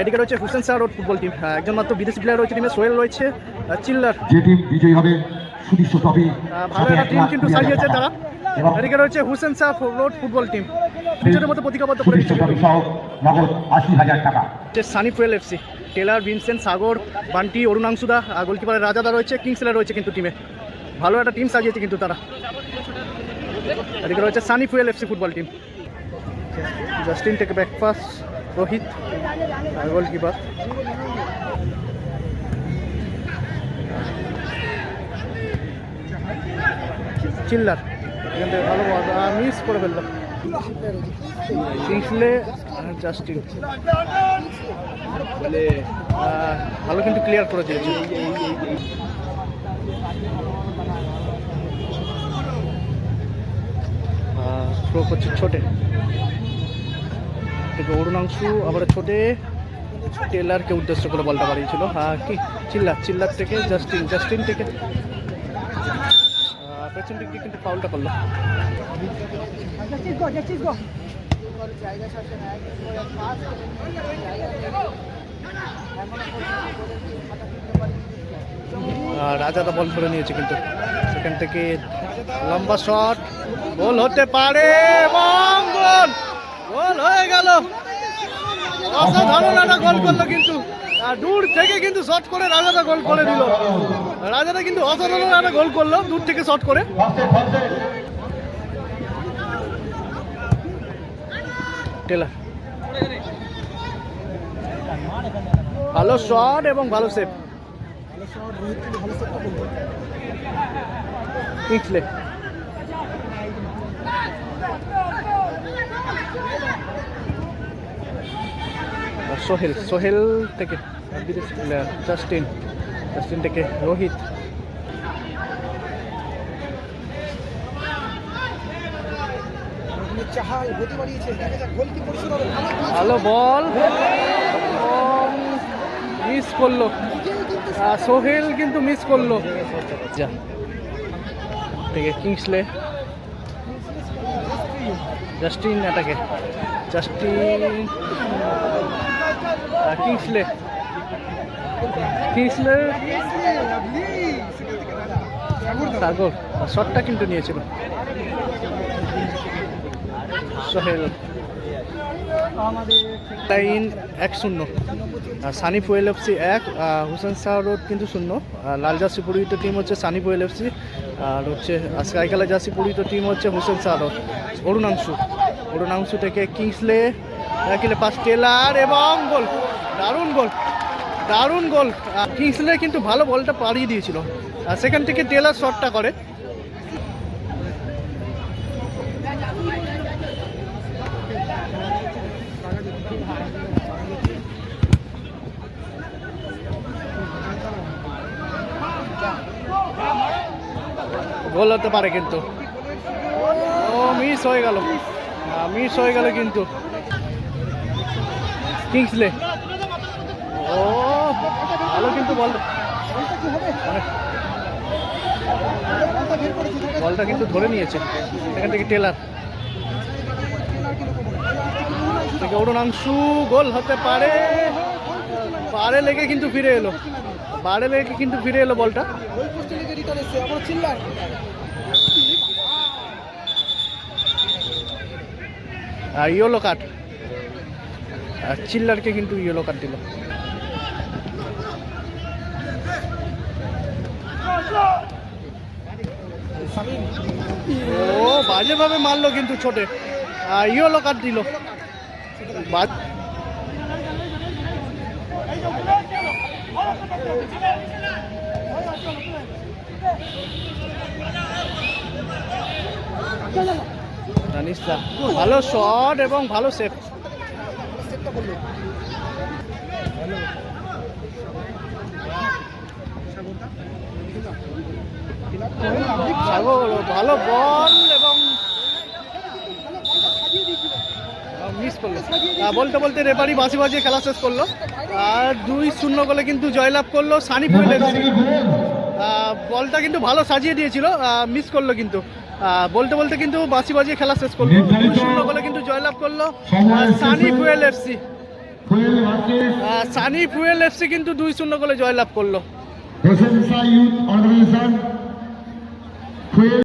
এদিকে রয়েছে Hussain Shah road football team একজন মাত্র বিদেশি প্লেয়ার রয়েছে টিমে সোহেল রয়েছে চিল্লার। যে টিম বিজয়ী হবে সুদৃশ্য ট্রফি ভালো একটা টিম কিন্তু সাজিয়েছে তারা। এদিকে রয়েছে Hussain Shah road football team নিজেদের মতো প্রতিজ্ঞাবদ্ধ করে নগদ আশি হাজার টাকা। Sunny Fuel FC Taylor Vincent Sagar Bunty অরুণাংশুদা গোলকিপারের রাজাদা রয়েছে কিংসেলার রয়েছে কিন্তু টিমে ভালো একটা টিম সাজিয়েছে কিন্তু তারা। এদিকে রয়েছে Sunny Fuel FC football team Justin take breakfast Rohit goalkeeper Chillar এখান থেকে ভালো মিস করে ফেলল কিংসলে আর আহ, ভালো কিন্তু ক্লিয়ার করে দিয়েছে। ছোটে। থেকে অরুণাংশু, আবার ছোটে টেলারকে উদ্দেশ্য করে বলটা বাড়িয়েছিল। হ্যাঁ কি? চিল্লার চিল্লার থেকে, জাস্টিন জাস্টিন থেকে। পেছন দিক দিয়ে কিন্তু ফাউলটা করল। রাজাদা বল ধরে নিয়েছে কিন্তু। সেখান থেকে লম্বা শট। গোল হতে পারে অসাধারণ একটা গোল করল কিন্তু। দূর থেকে কিন্তু শট করে রাজাদা গোল করে দিল। রাজাদা কিন্তু অসাধারণ একটা গোল করল, দূর থেকে শট করে। ভালো শট এবং ভালো সেভ কিংসলে সোহেল সোহেল থেকে জাস্টিন জাস্টিন থেকে রোহিত। ভালো বল। মিস করল। সোহেল কিন্তু মিস করল। যা থেকে কিংসলে। জাস্টিন এটাকে। Justin Kingsley. কিংসলে সাগর শটটা কিন্তু নিয়েছিল। সোহেল। লাইন এক শূন্য। সানি ফুয়েল এফসি এক হুসেন শাহ রোড কিন্তু শূন্য। লাল জার্সি পরিহিত টিম হচ্ছে সানি ফুয়েল এফসি আর হচ্ছে স্কাই কালার জার্সি পরিহিত টিম হচ্ছে হুসেন শাহ রোড অরুণাংশু। অরুণাংশু থেকে কিংসলে কিলে পাস টেলার এবং গোল। দারুণ গোল। দারুণ গোল। কিংসলে কিন্তু ভালো বলটা পাড়িয়ে দিয়েছিল। আর সেখান থেকে টেলার শটটা করে। গোল হতে পারে কিন্তু। ও মিস হয়ে গেল। মিস হয়ে গেল কিন্তু। কিংসলে ও, ভালো কিন্তু বল। বলটা কিন্তু ধরে নিয়েছে। এখান থেকে টেলার অরুণাংশু গোল হতে পারে। পারে লেগে কিন্তু ফিরে এলো। পারে লেগে কিন্তু ফিরে এলো বলটা। আর ইয়েলো কার্ড। আর চিল্লারকে কিন্তু ইয়েলো কার্ড দিল। ও, বাজেভাবে মারলো কিন্তু ছোটে। আর ইয়েলো কার্ড দিল। ভালো শট এবং ভালো করল ভালো বল এবং মিস করল। বলতে বলতে রেপারি বাসি বাজিয়ে খেলা শেষ করল। আর দুই শূন্য গোলে কিন্তু জয়লাভ করল সানি বলটা কিন্তু ভালো সাজিয়ে দিয়েছিল। মিস করল কিন্তু। বলতে বলতে কিন্তু বাজি বাজিয়ে খেলা শেষ করল। শূন্য গোলে কিন্তু জয়লাভ করল। Sunny Fuel FC Sunny Fuel FC কিন্তু দুই শূন্য গোলে জয়লাভ করল।